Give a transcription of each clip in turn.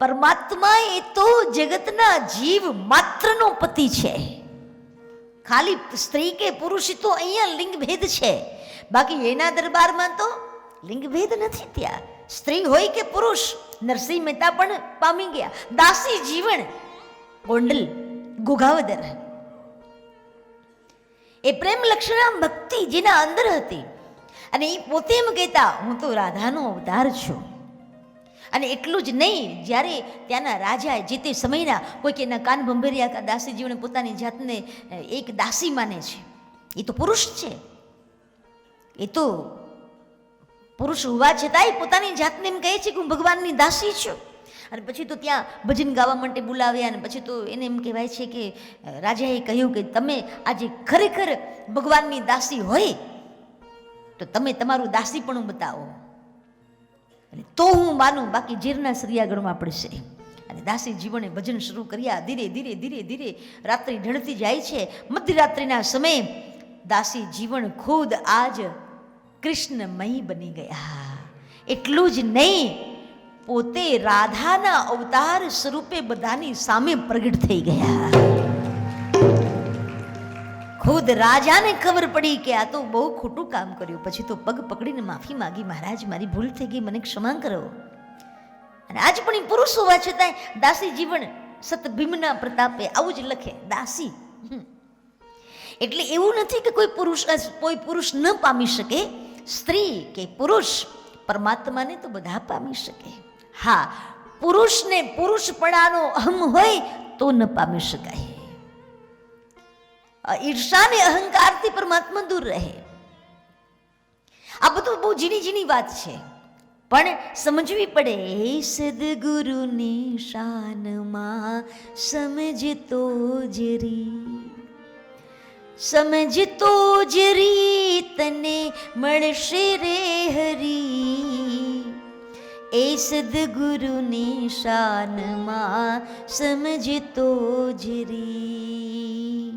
પરમાત્મા એ તો જગતના જીવ માત્રનો પતિ છે. ખાલી સ્ત્રી કે પુરુષ તો અહીંયા લિંગ ભેદ છે. બાકી એના દરબારમાં તો લિંગ ભેદ નથી ત્યાં. સ્ત્રી હોય કે પુરુષ, નરસિંહ મહેતા પણ પામી ગયા. દાસી જીવન, ગોંડલ, ગુગાવદર. એ પ્રેમ લક્ષણા ભક્તિ જેના અંદર હતી. અને એ પોતે એમ કહેતા, હું તો રાધાનો અવતાર છું. અને એટલું જ નહીં, જ્યારે ત્યાંના રાજાએ જે તે સમયના કોઈક એના કાન ભંભેરિયા દાસીજીઓને પોતાની જાતને એક દાસી માને છે. એ તો પુરુષ છે. એ તો પુરુષ હોવા છતાંય પોતાની જાતને એમ કહે છે કે હું ભગવાનની દાસી છું. અને પછી તો ત્યાં ભજન ગાવા માટે બોલાવ્યા અને પછી તો એને એમ કહેવાય છે કે રાજાએ કહ્યું કે તમે આજે ખરેખર ભગવાનની દાસી હોય, તો તમે તમારું દાસીપણું બતાવો. અને તો હું માનું, બાકી જીરના સરિયાગઢમાં પડશે. અને દાસી જીવને ભજન શરૂ કર્યા. ધીરે ધીરે ધીરે ધીરે રાત્રિ ઢળતી જાય છે. મધ્યરાત્રિના સમયે દાસી જીવન ખુદ આજ કૃષ્ણમય બની ગયા. એટલું જ નહીં, પોતે રાધાના અવતાર સ્વરૂપે બધાની સામે પ્રગટ થઈ ગયા. ખુદ રાજાને ખબર પડી કે આ તો બહુ ખોટું કામ કર્યું. પછી તો પગ પકડીને માફી માગી, મહારાજ, મારી ભૂલ થઈ ગઈ, મને ક્ષમા કરો. અને આજ પણ એ પુરુષ હોવા છતાંય દાસી જીવન સત ભીમના પ્રતાપે આવું જ લખે. દાસી. એટલે એવું નથી કે કોઈ પુરુષ કોઈ પુરુષ ન પામી શકે. સ્ત્રી કે પુરુષ પરમાત્માને તો બધા પામી શકે. હા, પુરુષને પુરુષપણાનો અહમ હોય તો ન પામી શકાય. ઈર્ષા ને અહંકારથી પરમાત્મા દૂર રહે. આ બધું બહુ ઝીણી ઝીણી વાત છે. પણ સમજવી પડે સદગુરુની શાનમાં સમજતો જરી સમજતો જરી તને મળશે રે હરી. એ સદગુરુની શાનમાં સમજતો જરી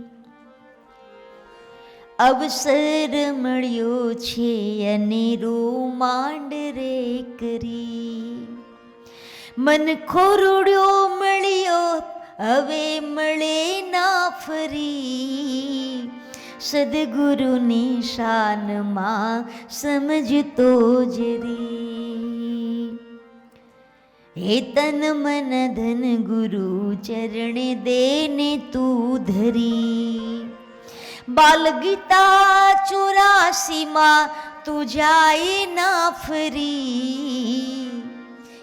અવસર મળ્યો છે અને રૂમાંડ રે કરી. મન ખોરડ્યો મળ્યો, હવે મળે ના ફરી. સદગુરુની શાનમાં સમજતો જરી હે તન મન ધન ગુરુ ચરણ દેને તું ધરી. બાલ ગીતા ચોરાસીમાં તું જાય ના ફરી.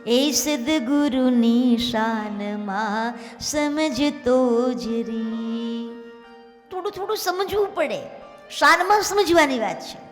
એ સદગુરુની શાનમાં સમજતો જરી થોડું થોડું સમજવું પડે. શાનમાં સમજવાની વાત છે.